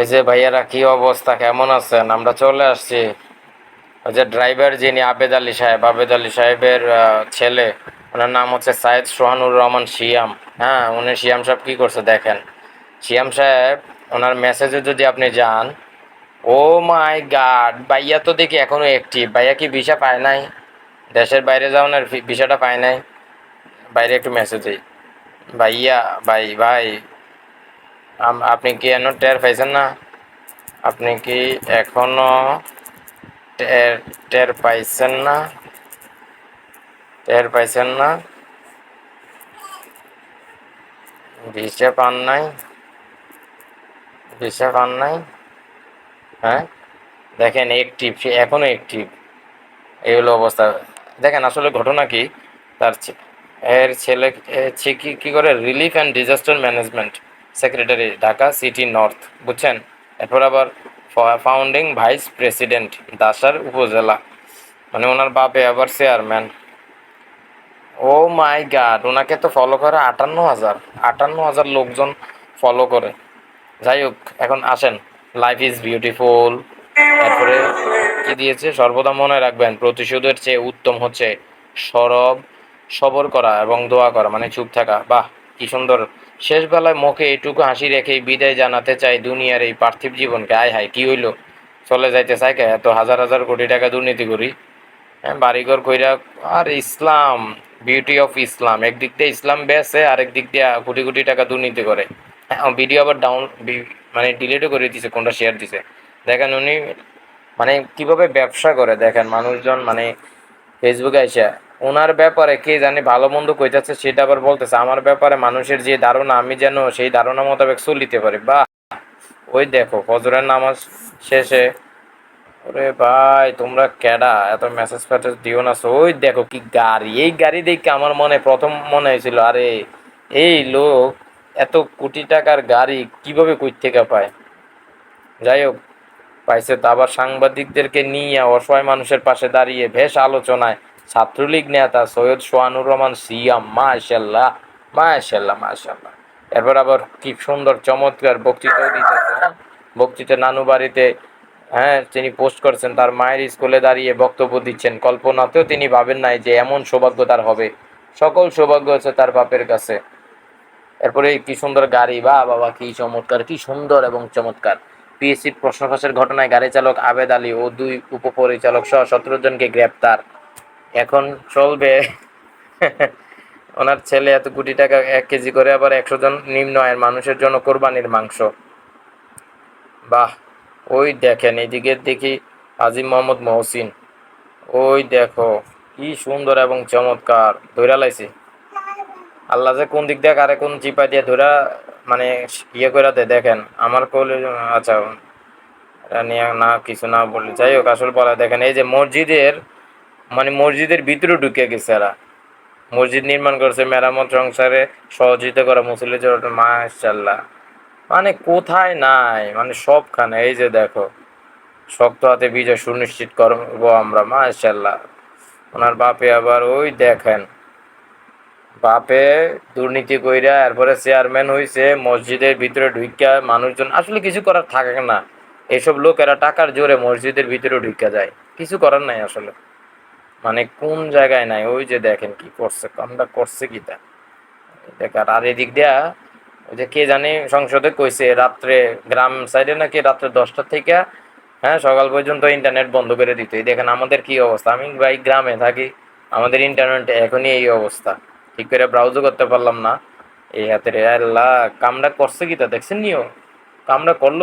এই যে ভাইয়ারা, কি অবস্থা? কেমন আছেন? আমরা চলে আসছি। ওই যে ড্রাইভার যিনি, আবেদ আলী সাহেব, আবেদ আলী সাহেবের ছেলে। ওনার নাম হচ্ছে সাইদ সোহানুর রহমান শিয়াম। হ্যাঁ উনি শিয়াম সাহেব কি করছে দেখেন। শিয়াম সাহেব, ওনার মেসেজে যদি আপনি যান, ও মাই গাড, ভাইয়া তো দেখি এখনও একটি ভাইয়া কি ভিসা পায় নাই? দেশের বাইরে যাওয়ার ভিসাটা পায় নাই? বাইরে একটু মেসেজ দিই। ভাইয়া, ভাই ভাই আপনি কি এখনও টের পাইছেন না? আপনি কি এখনও টের টের পাইছেন না? টের পাইছেন না? ভিসা পান নাই? ভিসা পান নাই? হ্যাঁ? দেখেন একটিভ সে এখনও একটিভ এই হলো অবস্থা। দেখেন আসলে ঘটনা কি? তার এর ছেলে কি করে? Relief and disaster management secretary, Dhaka city north, বুঝছেন? এরপর আবার ফাউন্ডিং ভাইস প্রেসিডেন্ট দাসার উপজেলা। মানে ওনার বাপে আবার চেয়ারম্যান ও মাই গাড, ওনাকে তো ফলো করে আটান্ন হাজার। আটান্ন হাজার লোকজন ফলো করে। যাই হোক, এখন আসেন। লাইফ ইজ বিউটিফুল তারপরে কি দিয়েছে? সর্বদা মনে রাখবেন, প্রতিশোধের চেয়ে উত্তম হচ্ছে সরব, সবর করা এবং দোয়া করা মানে চুপ থাকা। বাহ, কি সুন্দর। শেষ বেলায় মুখে এটুকু হাসি রেখেই বিদায় জানাতে চাই দুনিয়ার এই পার্থিব জীবনকে। আয় হায়, কি হইল? চলে যাইতে চাই কে? এত হাজার হাজার কোটি টাকা দুর্নীতি করি। হ্যাঁ বাড়িঘর কইরা, আর ইসলাম বিউটি অফ ইসলাম। একদিক দিয়ে ইসলাম বেসে আরেক দিক দিয়ে কোটি কোটি টাকা দুর্নীতি করে। হ্যাঁ ভিডিও আবার ডাউন মানে ডিলিটও করে দিছে, কোনটা শেয়ার দিছে। দেখেন উনি মানে কীভাবে ব্যবসা করে, দেখেন মানুষজন মানে ফেসবুকে এসে ওনার ব্যাপারে কে জানি ভালো মন্দ কইতাছে, সেটা আবার বলতেছে। আমার ব্যাপারে মানুষের যে ধারণা, আমি যেন সেই ধারণা মোতাবেক চলিতে পারি। বা ওই দেখো, ফজরের নামাজ শেষে, ওরে ভাই, তোমরা কেডা এত মেসেজ ফেসেজ দিও না। ওই দেখো কি গাড়ি, এই গাড়ি দেখে আমার মনে, প্রথম মনে হয়েছিল, আরে এই লোক এত কোটি টাকার গাড়ি কীভাবে কই থেকে পায়? যাই হোক, পাইছে তো। আবার সাংবাদিকদেরকে নিয়ে অসহায় মানুষের পাশে দাঁড়িয়ে বেশ আলোচনায় ছাত্রলীগ নেতা সৈয়দ সোহানুর রহমান সিয়াম মাশাল্লাহ মাশাল্লাহ মাশাল্লাহ এরপর আবার কি সুন্দর চমৎকার বক্তৃতাও দিতেছে হ্যাঁ? বক্তৃতা নানু বাড়িতে হ্যাঁ তিনি পোস্ট করছেন, তার মায়ের স্কুলে দাঁড়িয়ে বক্তব্য দিচ্ছেন। কল্পনাতেও তিনি ভাবেন নাই যে এমন সৌভাগ্য তার হবে। সকল সৌভাগ্য আছে তার বাপের কাছে। এরপরে কি সুন্দর গাড়ি, বা বাবা, কি চমৎকার, কি সুন্দর এবং চমৎকার। পিএসসি প্রশ্ন ফাঁসের ঘটনায় গাড়ি চালক আবেদ আলী ও দুই উপপরিচালক সহ সতেরো জনকে গ্রেপ্তার। এখন চলবে। ওনার ছেলে এত কোটি টাকা এক কেজি করে আবার একশো জন নিম্ন আয়ের মানুষের জন্য কোরবানির মাংস। বাহ, ওই দেখেন, এদিকে দেখি আজিম মোহাম্মদ মহসিন। ওই দেখো, কি সুন্দর এবং চমৎকার ধৈরা লাইছি। আল্লাহ যে কোন দিক দিয়ে কারে কোন চিপা দিয়ে ধরা মানে ইয়ে করে দেয়, দেখেন, আমার কোলে আচ্ছা নিয়ে না, কিছু না বলি যাই হোক, আসলে বলা, দেখেন, এই যে মসজিদের মানে মসজিদের ভিতরে ঢুকে গেছে এরা। মসজিদ নির্মাণ করছে, মেরামত সংসারে সহযোগিতা করা মুসলিম মাশাল্লাহ মানে কোথায় নাই? মানে সবখানে, এই যে দেখো, শক্ত হাতে বিজয় সুনিশ্চিত করব আমরা মাশাল্লাহ ওনার বাপে আবার ওই দেখেন, বাপে দুর্নীতি কইরা এরপরে চেয়ারম্যান হইছে, মসজিদের ভিতরে ঢুইকা মানুষজন, আসলে কিছু করার থাকে না। এসব লোকেরা টাকার জোরে মসজিদের ভিতরে ঢুইকা যায়। কিছু করার নাই আসলে। মানে কোন জায়গায় নাই, ওই যে দেখেন কি করছে, কামটা করছে কি তা? দেখার আর এদিক দিয়া ওই যে কে জানে সংসদে কইছে, রাত্রে গ্রাম সাইডে নাকি রাত্রে দশটা থেকে হ্যাঁ সকাল পর্যন্ত ইন্টারনেট বন্ধ করে দিত। এই দেখেন আমাদের কি অবস্থা? আমি ভাই গ্রামে থাকি, আমাদের ইন্টারনেট এখনই এই অবস্থা। ঠিক করে ব্রাউজও করতে পারলাম না। এই হাতের, আল্লাহ, কামটা করছে কি তা? দেখছেন নিও কামটা করল